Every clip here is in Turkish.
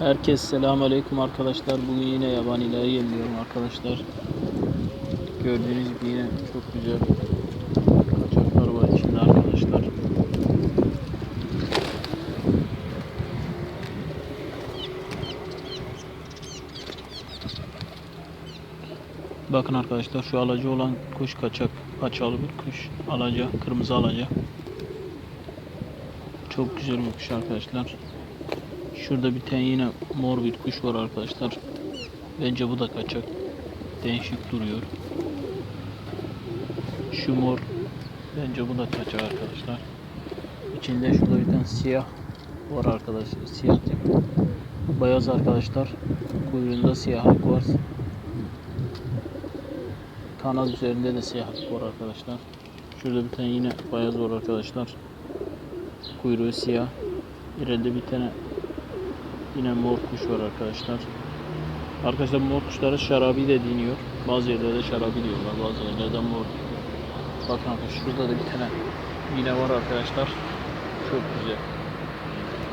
Herkes selamun aleyküm arkadaşlar. Bugün yine yabanileri yemliyorum arkadaşlar. Gördüğünüz gibi yine çok güzel kaçaklar var içinde arkadaşlar. Bakın arkadaşlar şu alacı olan kuş kaçak. Paçalı bir kuş. Alaca, kırmızı alaca. Çok güzel bir kuş arkadaşlar. Şurada bir tane yine mor bir kuş var arkadaşlar. Bence bu da kaçak. Değişik duruyor. Şu mor. Bence bu da kaçak arkadaşlar. İçinde şurada bir tane siyah var arkadaşlar. Siyah değil. Beyaz arkadaşlar. Kuyruğunda siyahlık var. Kanat üzerinde de siyahlık var arkadaşlar. Şurada bir tane yine beyaz var arkadaşlar. Kuyruğu siyah. İleride bir tane Yine mor kuş var arkadaşlar. Arkadaşlar mor kuşlara şarabi de deniyor. Bazı yerlerde şarabi diyorlar. Bazı yerlerde mor. Bakın arkadaşlar şurada da bir tane yine var arkadaşlar. Çok güzel.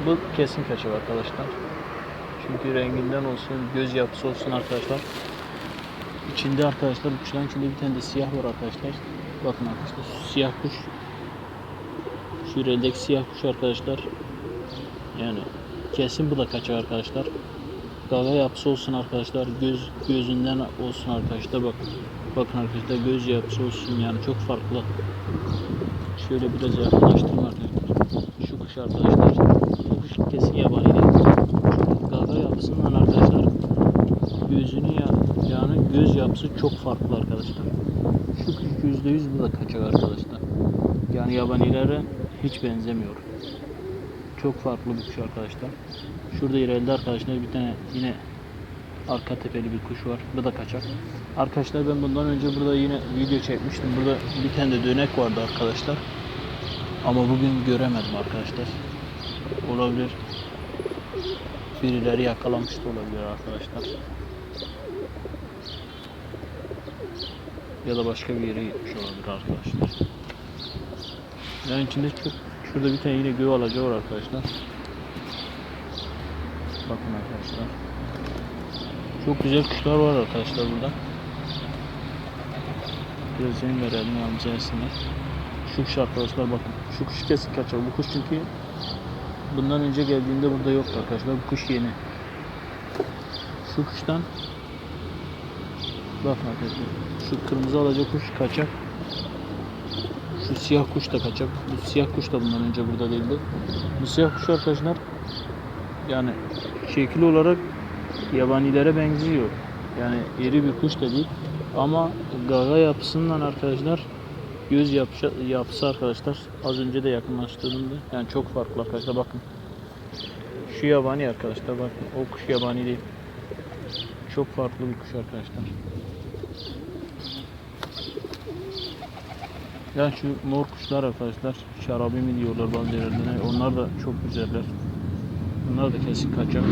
Bu kesin kaçak arkadaşlar. Çünkü renginden olsun, göz yapısı olsun arkadaşlar. İçinde arkadaşlar bu kuşların içinde bir tane de siyah var arkadaşlar. Bakın arkadaşlar siyah kuş. Şu reldeki siyah kuş arkadaşlar. Yani Kesin bu da kaçak arkadaşlar. Gaga yapısı olsun arkadaşlar. Göz gözünden olsun arkadaşlar. Bak bakın arkadaşlar göz yapısı olsun yani çok farklı. Şöyle biraz yakınlaştırayım arkadaşlar. Şu kuş arkadaşlar. Bu kuş kesin yabani değil. Şu gaga yapısından arkadaşlar gözünü ya yani göz yapısı çok farklı arkadaşlar. Şu kuş yüzde yüz bu da kaçak arkadaşlar. Yani yabanilere hiç benzemiyor. Çok farklı bir kuş arkadaşlar. Şurada ileride arkadaşlar bir tane yine arka tepeli bir kuş var. Bu da kaçak. Arkadaşlar ben bundan önce burada yine video çekmiştim. Burada bir tane de dönek vardı arkadaşlar. Ama bugün göremedim arkadaşlar. Olabilir. Birileri yakalamış da olabilir arkadaşlar. Ya da başka bir yere gitmiş olabilir arkadaşlar. Yani içinde çok Şurada bir tane yine göğe alacağı var arkadaşlar. Bakın arkadaşlar. Çok güzel kuşlar var arkadaşlar burada. Biraz yem verelim yesinler. Şu kuş arkadaşlar bakın. Şu kuş kesin kaçar. Bu kuş çünkü bundan önce geldiğinde burada yoktu arkadaşlar. Bu kuş yeni. Şu kuştan bakın arkadaşlar. Şu kırmızı alacak kuş kaçak. Siyah kuş da kaçak. Bu siyah kuş da bundan önce burada değildi. Bu siyah kuş arkadaşlar yani şekil olarak yabanilere benziyor. Yani iri bir kuş da değil. Ama gaga yapısından arkadaşlar göz yapısı, yapısı arkadaşlar az önce de yakınlaştırdığımda yani çok farklı arkadaşlar bakın. Şu yabani arkadaşlar bakın o kuş yabani değil. Çok farklı bir kuş arkadaşlar. Ya şu mor kuşlar arkadaşlar şarabi mi diyorlar bazı yerlerine onlar da çok güzeller. Bunlar da kesin kaçak.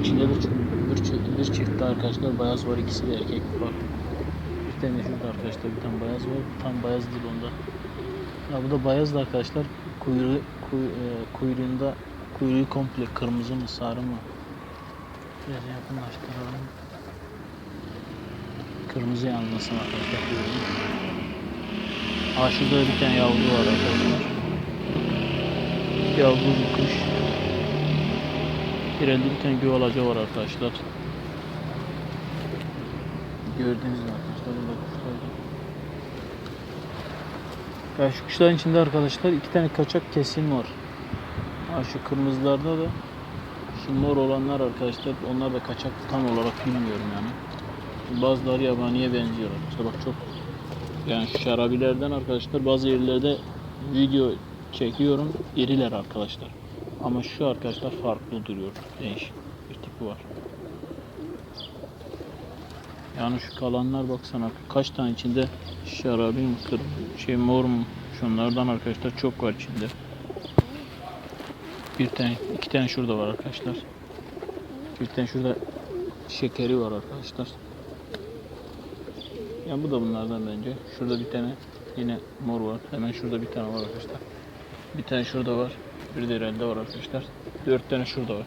İçinde bir, bir, bir çift arkadaşlar beyaz var ikisi de erkek var. Bir tane şurada arkadaşlar bir tane beyaz var tam beyaz değil onda. Ya bu da beyaz da arkadaşlar kuyruğu, kuy, e, kuyruğunda kuyruğu komple kırmızı mı sarı mı? Biraz yakınlaştıralım. Kırmızı yanmasın arkadaşlar. Aa şurada bir tane yavru var arkadaşlar. Yavru bir kuş. İleride bir tane göğe var arkadaşlar. Gördüğünüz gibi arkadaşlar burada kuşlar. Ya şu kuşların içinde arkadaşlar iki tane kaçak kesin var. Ha şu kırmızılarda da şu mor olanlar arkadaşlar onlar da kaçak tam olarak bilmiyorum yani. Bazıları yabaniye benziyor. İşte bak çok yani şu şarabilerden arkadaşlar bazı yerlerde video çekiyorum iriler arkadaşlar. Ama şu arkadaşlar farklı duruyor. Değişik bir tipi var. Yani şu kalanlar baksana kaç tane içinde şarabi mi kır şey mor mu şunlardan arkadaşlar çok var içinde. Bir tane iki tane şurada var arkadaşlar. Bir tane şurada şekeri var arkadaşlar. Yani bu da bunlardan bence. Şurada bir tane yine mor var. Hemen şurada bir tane var arkadaşlar. Bir tane şurada var. Bir de herhalde var arkadaşlar. Dört tane şurada var.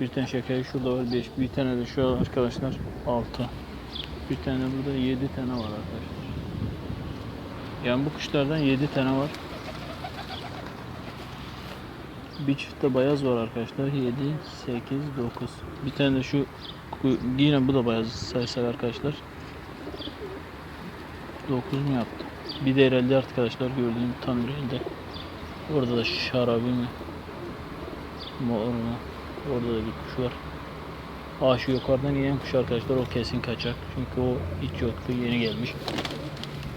Bir tane şekeri şurada var. Beş. Bir tane de şu arkadaşlar. Altı. Bir tane burada yedi tane var arkadaşlar. Yani bu kuşlardan yedi tane var. Bir çiftte bayaz var arkadaşlar. 7, 8, 9. Bir tane de şu yine bu da bayaz sayısal arkadaşlar. 9 mu yaptı? Bir de herhalde arkadaşlar gördüğüm tam rengi. Orada da şarabi mi? Mor mu? Orada da bir kuş var. Aa şu yukarıdan inen kuş arkadaşlar o kesin kaçak. Çünkü o hiç yoktu yeni gelmiş.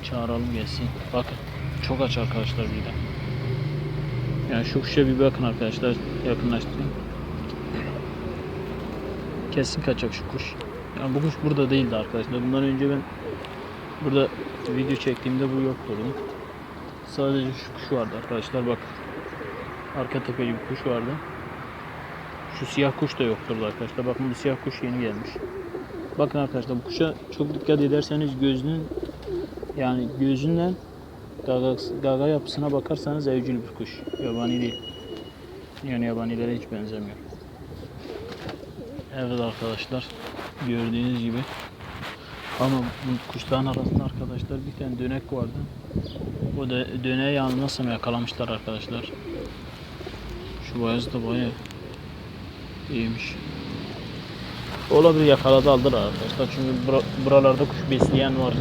Çağıralım gelsin. Bakın çok aç arkadaşlar bir de. Yani şu kuşa bir bakın arkadaşlar yakınlaştırayım. Kesin kaçak şu kuş. Yani bu kuş burada değildi arkadaşlar. Bundan önce ben burada video çektiğimde bu yoktu bunun. Sadece şu kuş vardı arkadaşlar bak. Arka tepeli bir kuş vardı. Şu siyah kuş da yoktur arkadaşlar. Bakın bu siyah kuş yeni gelmiş. Bakın arkadaşlar bu kuşa çok dikkat ederseniz gözünün yani gözünden gaga, gaga yapısına bakarsanız evcil bir kuş. Yabani değil. Yani yabanilere hiç benzemiyor. Evet arkadaşlar gördüğünüz gibi ama bu kuşların arasında arkadaşlar bir tane dönek vardı. O da döneği yanılmazsam yakalamışlar arkadaşlar. Şu bayaz da bayağı iyiymiş. Olabilir yakaladı aldılar arkadaşlar. Çünkü bura- buralarda kuş besleyen var.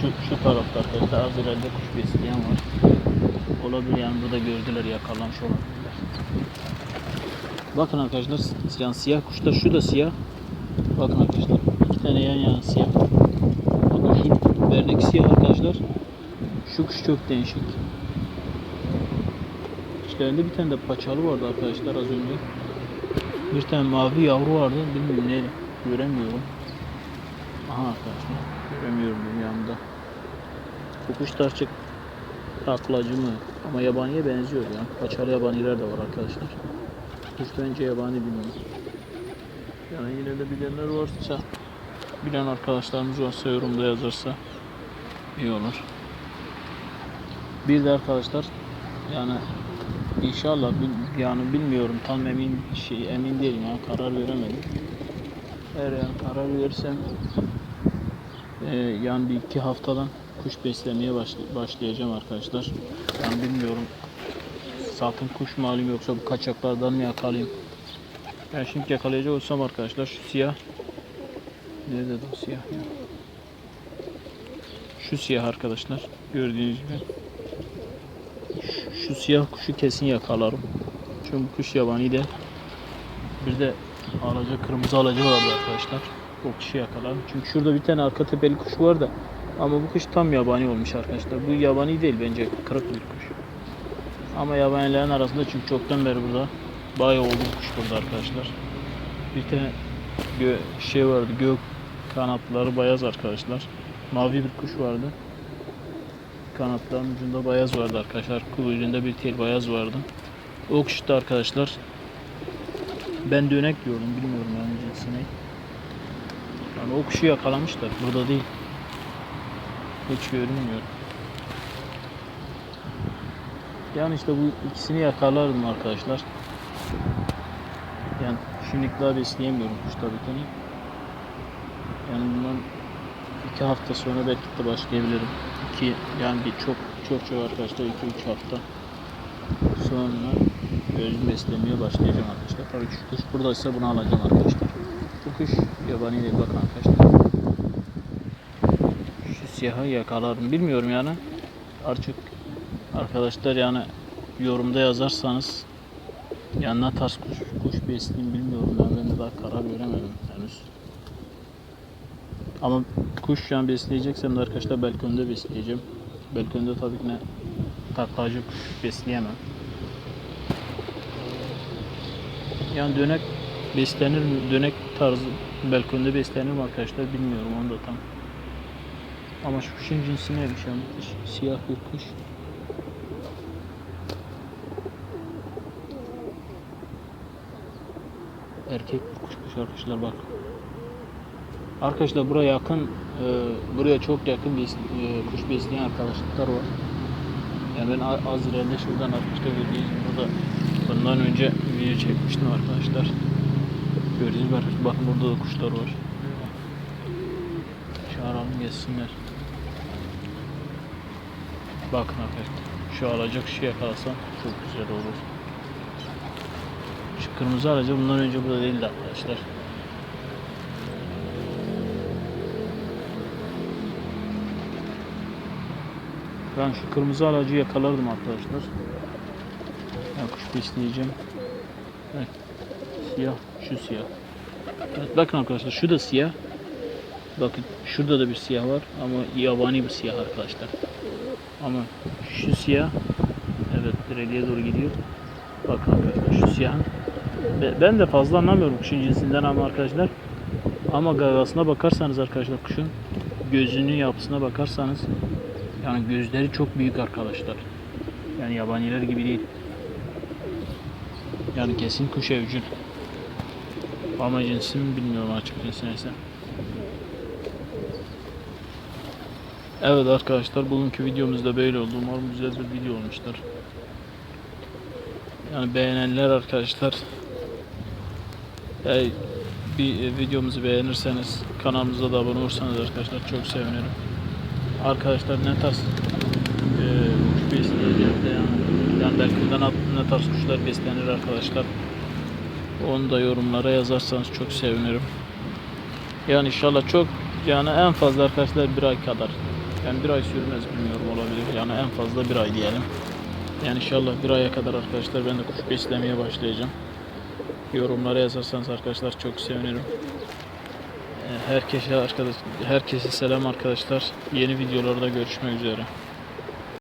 Şu, şu tarafta arkadaşlar az ileride kuş besleyen var. Olabilir yani burada gördüler yakalamış olabilirler. Bakın arkadaşlar yani siyah kuşlar şu da siyah. Bakın arkadaşlar iki tane yan yana siyah. Bakın şu berdeki siyah arkadaşlar. Şu kuş çok değişik. İçlerinde bir tane de paçalı vardı arkadaşlar az önce. Bir tane mavi yavru vardı. Bilmiyorum ne göremiyorum. Aha arkadaşlar göremiyorum dünyamda. Bu kuş da artık taklacı mı? Ama yabaniye benziyor ya. Paçalı yabaniler de var arkadaşlar. Kuş bence yabani bilmiyorum. Yani yine de bilenler varsa bilen arkadaşlarımız varsa yorumda yazarsa iyi olur. Bir de arkadaşlar yani inşallah yani bilmiyorum tam emin şey emin değilim yani karar veremedim. Eğer yani karar verirsem e, yani bir iki haftadan kuş beslemeye başlay- başlayacağım arkadaşlar. Yani bilmiyorum sakın kuş mu alayım yoksa bu kaçaklardan mı yakalayayım? Ben şimdi yakalayacak olsam arkadaşlar şu siyah Nerede o siyah ya? Şu siyah arkadaşlar gördüğünüz gibi. Şu, şu siyah kuşu kesin yakalarım. Çünkü bu kuş yabani de. Bir de alaca kırmızı alaca vardı arkadaşlar. O kuşu yakalarım. Çünkü şurada bir tane arka tepeli kuş var da. Ama bu kuş tam yabani olmuş arkadaşlar. Bu yabani değil bence kırık bir kuş. Ama yabanilerin arasında çünkü çoktan beri burada bayağı oldu kuş burada arkadaşlar. Bir tane gö şey vardı gök kanatları beyaz arkadaşlar. Mavi bir kuş vardı. Kanatların ucunda beyaz vardı arkadaşlar. Kuyruğunda bir tel beyaz vardı. O kuş da arkadaşlar ben dönek diyorum bilmiyorum yani cinsini. Yani o kuşu yakalamışlar. Burada değil. Hiç görünmüyor. Yani işte bu ikisini yakalardım arkadaşlar. Yani şimdilik daha besleyemiyorum kuş tabii ki. Yani bundan iki hafta sonra belki de başlayabilirim. İki yani bir çok çok çok arkadaşlar iki üç hafta sonra özüm beslemeye başlayacağım arkadaşlar. Tabii şu kuş buradaysa bunu alacağım arkadaşlar. Bu kuş yabani değil bakın arkadaşlar. Şu siyahı yakalarım bilmiyorum yani. Artık arkadaşlar yani yorumda yazarsanız yani ne tarz kuş, kuş besleyeyim bilmiyorum ben. Ben de daha karar veremedim henüz. Ama kuş an besleyeceksem de arkadaşlar balkonda besleyeceğim. Balkonda tabii ki ne taklacı kuş besleyemem. Yani dönek beslenir mi? Dönek tarzı balkonda beslenir mi arkadaşlar bilmiyorum onu da tam. Ama şu kuşun cinsi neymiş yani? Siyah bir kuş. Erkek bir kuşmuş arkadaşlar bak. Arkadaşlar buraya yakın, e, buraya çok yakın bir e, kuş besleyen arkadaşlar var. Yani ben az ileride şuradan arkadaşlar gördüğünüz burada bundan önce video çekmiştim arkadaşlar. Gördüğünüz gibi arkadaşlar bakın burada da kuşlar var. Çağıralım gelsinler. Bakın arkadaşlar şu alacak kuşu yakalasam çok güzel olur. Şu kırmızı aracı bundan önce burada değildi arkadaşlar. Ben şu kırmızı aracı yakalardım arkadaşlar. Ben kuş besleyeceğim. Evet. Siyah, şu siyah. Evet, bakın arkadaşlar şu da siyah. Bakın şurada da bir siyah var ama yabani bir siyah arkadaşlar. Ama şu siyah evet direliğe doğru gidiyor. Bakın arkadaşlar şu siyahın ben de fazla anlamıyorum kuşun cinsinden ama arkadaşlar ama gagasına bakarsanız arkadaşlar kuşun gözünün yapısına bakarsanız yani gözleri çok büyük arkadaşlar. Yani yabaniler gibi değil. Yani kesin kuş evcil. Ama cinsi mi bilmiyorum açık cinsi neyse. Evet arkadaşlar bugünkü videomuz da böyle oldu. Umarım güzel bir video olmuştur. Yani beğenenler arkadaşlar e, bir e, videomuzu beğenirseniz kanalımıza da abone olursanız arkadaşlar çok sevinirim. Arkadaşlar ne tarz e, kuş besleyeceğim de yani, yani ne tarz kuşlar beslenir arkadaşlar. Onu da yorumlara yazarsanız çok sevinirim. Yani inşallah çok yani en fazla arkadaşlar bir ay kadar. Yani bir ay sürmez bilmiyorum olabilir. Yani en fazla bir ay diyelim. Yani inşallah bir aya kadar arkadaşlar ben de kuş beslemeye başlayacağım. Yorumlara yazarsanız arkadaşlar çok sevinirim. Ee, Herkese arkadaş herkese selam arkadaşlar. Yeni videolarda görüşmek üzere.